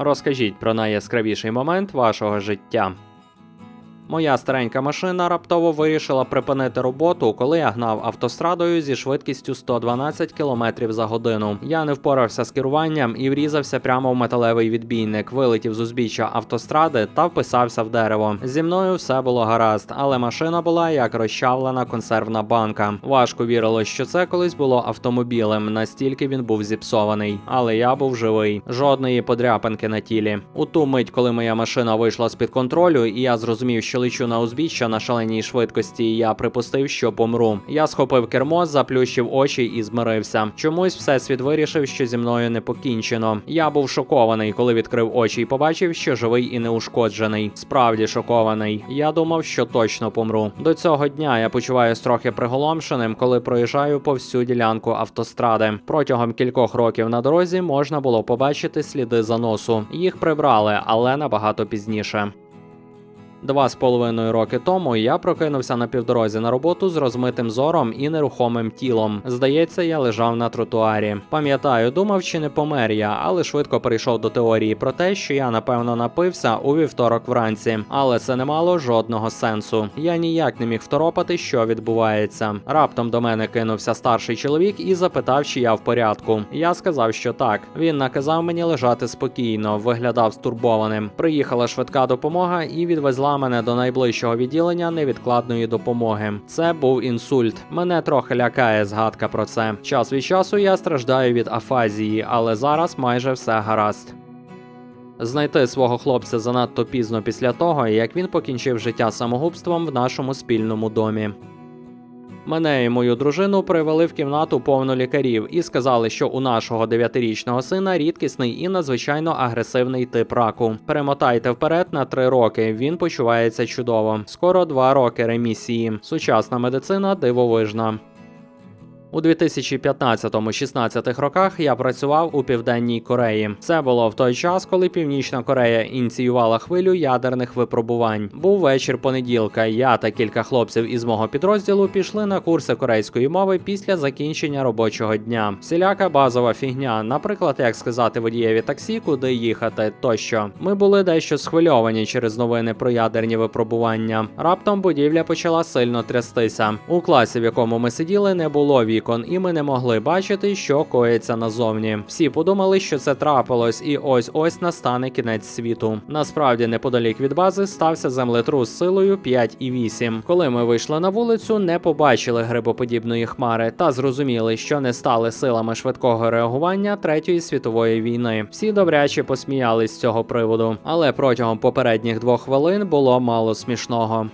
Розкажіть про найяскравіший момент вашого життя. Моя старенька машина раптово вирішила припинити роботу, коли я гнав автострадою зі швидкістю 112 км за годину. Я не впорався з керуванням і врізався прямо в металевий відбійник, вилетів з узбіччя автостради та вписався в дерево. Зі мною все було гаразд, але машина була як розчавлена консервна банка. Важко вірилось, що це колись було автомобілем, настільки він був зіпсований. Але я був живий, жодної подряпинки на тілі. У ту мить, коли моя машина вийшла з під контролю, і я зрозумів, що лечу на узбіччя на шаленій швидкості, я припустив, що помру. Я схопив кермо, заплющив очі і змирився. Чомусь всесвіт вирішив, що зі мною не покінчено. Я був шокований, коли відкрив очі і побачив, що живий і неушкоджений. Справді шокований. Я думав, що точно помру. До цього дня я почуваюся трохи приголомшеним, коли проїжджаю по всю ділянку автостради. Протягом кількох років на дорозі можна було побачити сліди заносу. Їх прибрали, але набагато пізніше. Два з половиною роки тому я прокинувся на півдорозі на роботу з розмитим зором і нерухомим тілом. Здається, я лежав на тротуарі. Пам'ятаю, думав, чи не помер я, але швидко перейшов до теорії про те, що я напевно напився у вівторок вранці. Але це не мало жодного сенсу. Я ніяк не міг второпати, що відбувається. Раптом до мене кинувся старший чоловік і запитав, чи я в порядку. Я сказав, що так. Він наказав мені лежати спокійно, виглядав стурбованим. Приїхала швидка допомога і відвезла мене до найближчого відділення невідкладної допомоги. Це був інсульт. Мене трохи лякає згадка про це. Час від часу я страждаю від афазії, але зараз майже все гаразд. Знайти свого хлопця занадто пізно після того, як він покінчив життя самогубством в нашому спільному домі. Мене і мою дружину привели в кімнату повну лікарів і сказали, що у нашого дев'ятирічного сина рідкісний і надзвичайно агресивний тип раку. Перемотайте вперед на три роки. Він почувається чудово. Скоро два роки ремісії. Сучасна медицина дивовижна. У 2015-16 роках я працював у південній Кореї. Це було в той час, коли Північна Корея ініціювала хвилю ядерних випробувань. Був вечір понеділка. Я та кілька хлопців із мого підрозділу пішли на курси корейської мови після закінчення робочого дня. Всіляка базова фігня, наприклад, як сказати водієві таксі, куди їхати, тощо. Ми були дещо схвильовані через новини про ядерні випробування. Раптом будівля почала сильно трястися. У класі, в якому ми сиділи, не було вікон, і ми не могли бачити, що коїться назовні. Всі подумали, що це трапилось, і ось ось настане кінець світу. Насправді, неподалік від бази стався землетрус силою 5,8. Коли ми вийшли на вулицю, не побачили грибоподібної хмари та зрозуміли, що не стали силами швидкого реагування Третьої світової війни. Всі добряче посміялись з цього приводу, але протягом попередніх двох хвилин було мало смішного.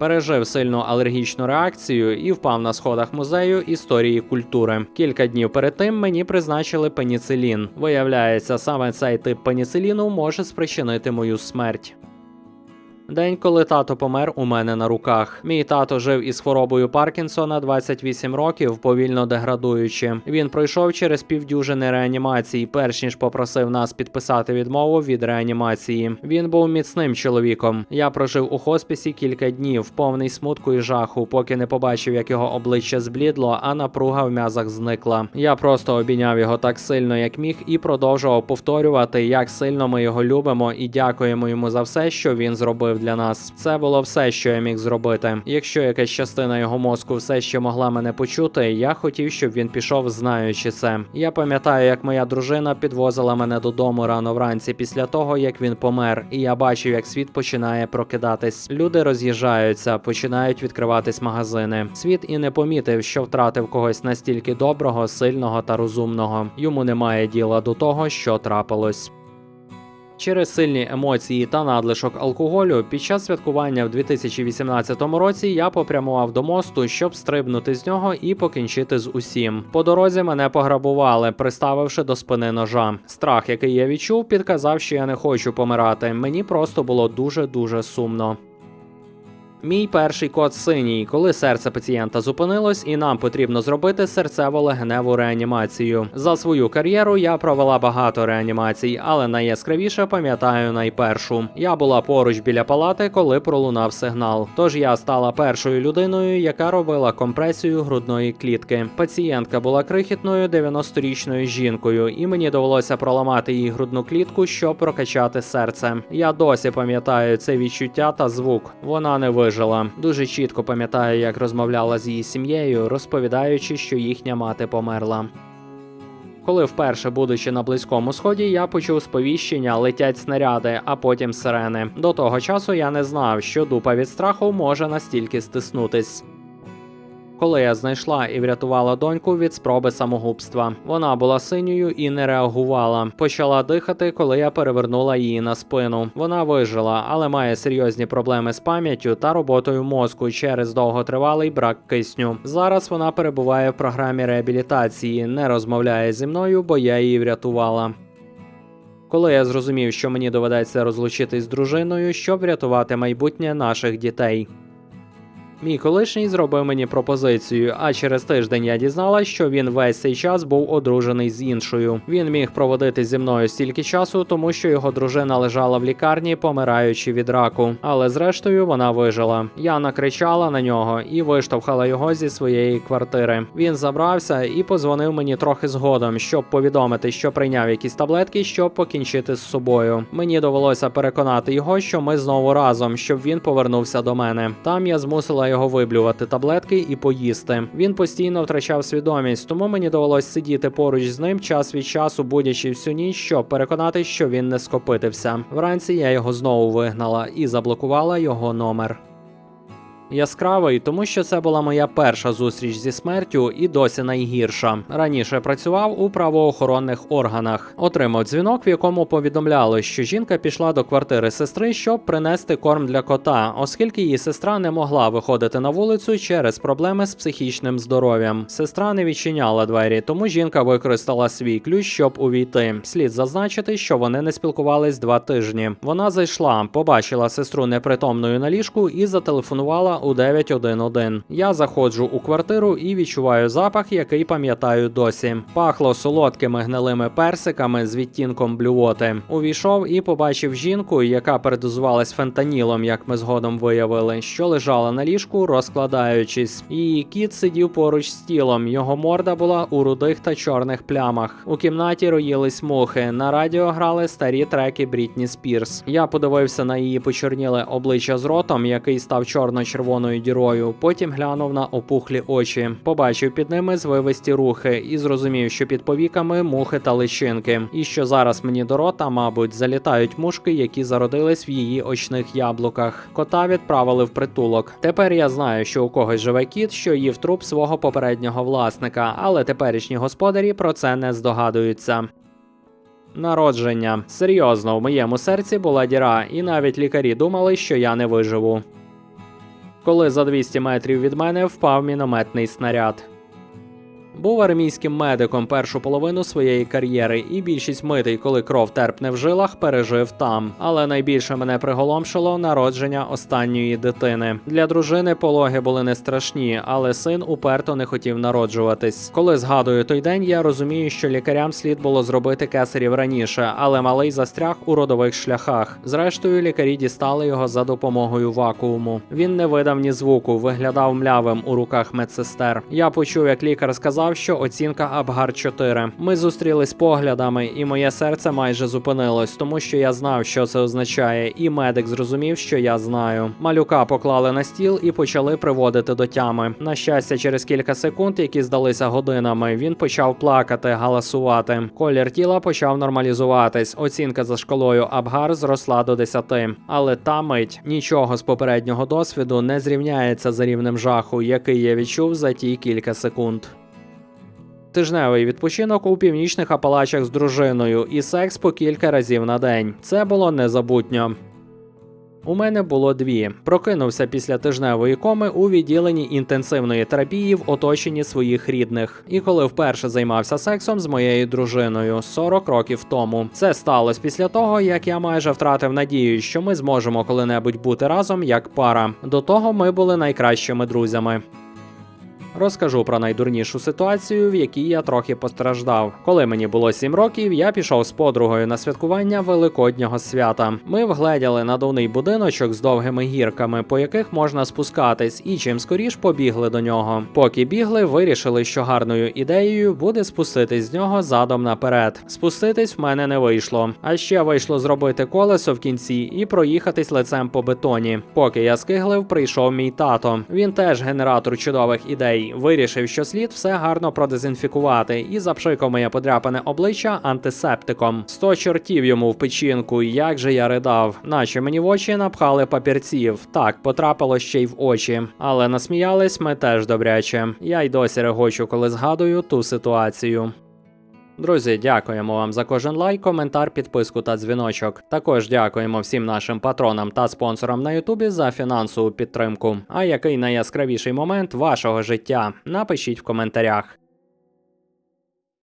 Пережив сильну алергічну реакцію і впав на сходах музею історії культури. Кілька днів перед тим мені призначили пеніцилін. Виявляється, саме цей тип пеніциліну може спричинити мою смерть. День, коли тато помер у мене на руках. Мій тато жив із хворобою Паркінсона 28 років, повільно деградуючи. Він пройшов через півдюжини реанімацій, перш ніж попросив нас підписати відмову від реанімації. Він був міцним чоловіком. Я прожив у хоспісі кілька днів, повний смутку і жаху, поки не побачив, як його обличчя зблідло, а напруга в м'язах зникла. Я просто обійняв його так сильно, як міг, і продовжував повторювати, як сильно ми його любимо, і дякуємо йому за все, що він зробив для нас. Це було все, що я міг зробити. Якщо якась частина його мозку все ще могла мене почути, я хотів, щоб він пішов, знаючи це. Я пам'ятаю, як моя дружина підвозила мене додому рано вранці після того, як він помер, і я бачив, як світ починає прокидатись. Люди роз'їжджаються, починають відкриватись магазини. Світ і не помітив, що втратив когось настільки доброго, сильного та розумного. Йому немає діла до того, що трапилось. Через сильні емоції та надлишок алкоголю під час святкування в 2018 році я попрямував до мосту, щоб стрибнути з нього і покінчити з усім. По дорозі мене пограбували, приставивши до спини ножа. Страх, який я відчув, підказав, що я не хочу помирати. Мені просто було дуже дуже сумно. Мій перший код синій, коли серце пацієнта зупинилось, і нам потрібно зробити серцево-легеневу реанімацію. За свою кар'єру я провела багато реанімацій, але найяскравіше пам'ятаю найпершу. Я була поруч біля палати, коли пролунав сигнал. Тож я стала першою людиною, яка робила компресію грудної клітки. Пацієнтка була крихітною 90-річною жінкою, і мені довелося проламати її грудну клітку, щоб прокачати серце. Я досі пам'ятаю це відчуття та звук. Вона не вижила. Дуже чітко пам'ятаю, як розмовляла з її сім'єю, розповідаючи, що їхня мати померла. Коли вперше, будучи на близькому сході, я почув сповіщення летять снаряди, а потім сирени. До того часу я не знав, що дупа від страху може настільки стиснутись. Коли я знайшла і врятувала доньку від спроби самогубства, вона була синьою і не реагувала. Почала дихати, коли я перевернула її на спину. Вона вижила, але має серйозні проблеми з пам'яттю та роботою мозку через довготривалий брак кисню. Зараз вона перебуває в програмі реабілітації, не розмовляє зі мною, бо я її врятувала. Коли я зрозумів, що мені доведеться розлучитись з дружиною, щоб врятувати майбутнє наших дітей. Мій колишній зробив мені пропозицію, а через тиждень я дізналась, що він весь цей час був одружений з іншою. Він міг проводити зі мною стільки часу, тому що його дружина лежала в лікарні, помираючи від раку. Але зрештою вона вижила. Я накричала на нього і виштовхала його зі своєї квартири. Він забрався і позвонив мені трохи згодом, щоб повідомити, що прийняв якісь таблетки, щоб покінчити з собою. Мені довелося переконати його, що ми знову разом, щоб він повернувся до мене. Там я змусила його виблювати таблетки і поїсти. Він постійно втрачав свідомість, тому мені довелось сидіти поруч з ним час від часу, будячи всю ніч, щоб переконати, що він не скопитився. Вранці я його знову вигнала і заблокувала його номер. Яскравий, тому що це була моя перша зустріч зі смертю і досі найгірша. Раніше працював у правоохоронних органах. Отримав дзвінок, в якому повідомляли, що жінка пішла до квартири сестри, щоб принести корм для кота, оскільки її сестра не могла виходити на вулицю через проблеми з психічним здоров'ям. Сестра не відчиняла двері, тому жінка використала свій ключ, щоб увійти. Слід зазначити, що вони не спілкувались два тижні. Вона зайшла, побачила сестру непритомною на ліжку і зателефонувала у 911. Я заходжу у квартиру і відчуваю запах, який пам'ятаю досі. Пахло солодкими гнилими персиками з відтінком блювоти. Увійшов і побачив жінку, яка передозувалась фентанілом, як ми згодом виявили, що лежала на ліжку, розкладаючись. Її кіт сидів поруч з тілом. Його морда була у рудих та чорних плямах. У кімнаті роїлись мухи. На радіо грали старі треки Брітні Спірс. Я подивився на її почорніле обличчя з ротом, який став чорно-червоною дірою. Потім глянув на опухлі очі. Побачив під ними звивисті рухи і зрозумів, що під повіками мухи та личинки, і що зараз мені до рота, мабуть, залітають мушки, які зародились в її очних яблуках. Кота відправили в притулок. Тепер я знаю, що у когось живе кіт, що їв труп свого попереднього власника, але теперішні господарі про це не здогадуються. Народження серйозно, в моєму серці була діра, і навіть лікарі думали, що я не виживу. Коли за 200 метрів від мене впав мінометний снаряд. Був армійським медиком першу половину своєї кар'єри, і більшість митей, коли кров терпне в жилах, пережив там. Але найбільше мене приголомшило народження останньої дитини. Для дружини пологи були не страшні, але син уперто не хотів народжуватись. Коли згадую той день, я розумію, що лікарям слід було зробити кесарів раніше, але малий застряг у родових шляхах. Зрештою, лікарі дістали його за допомогою вакууму. Він не видав ні звуку, виглядав млявим у руках медсестер. Я почув, як лікар сказав, що оцінка Абгар 4. Ми зустрілись поглядами, і моє серце майже зупинилось, тому що я знав, що це означає, і медик зрозумів, що я знаю. Малюка поклали на стіл і почали приводити до тями. На щастя, через кілька секунд, які здалися годинами, він почав плакати, галасувати. Колір тіла почав нормалізуватись. Оцінка за шкалою Абгар зросла до 10. Але та мить нічого з попереднього досвіду не зрівняється за рівнем жаху, який я відчув за ті кілька секунд. Тижневий відпочинок у північних Апалачах з дружиною і секс по кілька разів на день. Це було незабутньо. У мене було дві. Прокинувся після тижневої коми у відділенні інтенсивної терапії в оточенні своїх рідних. І коли вперше займався сексом з моєю дружиною 40 років тому. Це сталося після того, як я майже втратив надію, що ми зможемо коли-небудь бути разом як пара. До того ми були найкращими друзями. Розкажу про найдурнішу ситуацію, в якій я трохи постраждав. Коли мені було 7 років, я пішов з подругою на святкування великоднього свята. Ми вгледіли надувний будиночок з довгими гірками, по яких можна спускатись, і чим скоріш побігли до нього. Поки бігли, вирішили, що гарною ідеєю буде спуститись з нього задом наперед. Спуститись в мене не вийшло. А ще вийшло зробити колесо в кінці і проїхатись лицем по бетоні. Поки я скиглив, прийшов мій тато. Він теж генератор чудових ідей. Вирішив, що слід все гарно продезінфікувати, і запшикав моє подряпане обличчя антисептиком. Сто чортів йому в печінку, як же я ридав, наче мені в очі напхали папірців. Так, потрапило ще й в очі. Але насміялись ми теж добряче. Я й досі регочу, коли згадую ту ситуацію. Друзі, дякуємо вам за кожен лайк, коментар, підписку та дзвіночок. Також дякуємо всім нашим патронам та спонсорам на Ютубі за фінансову підтримку. А який найяскравіший момент вашого життя? Напишіть в коментарях.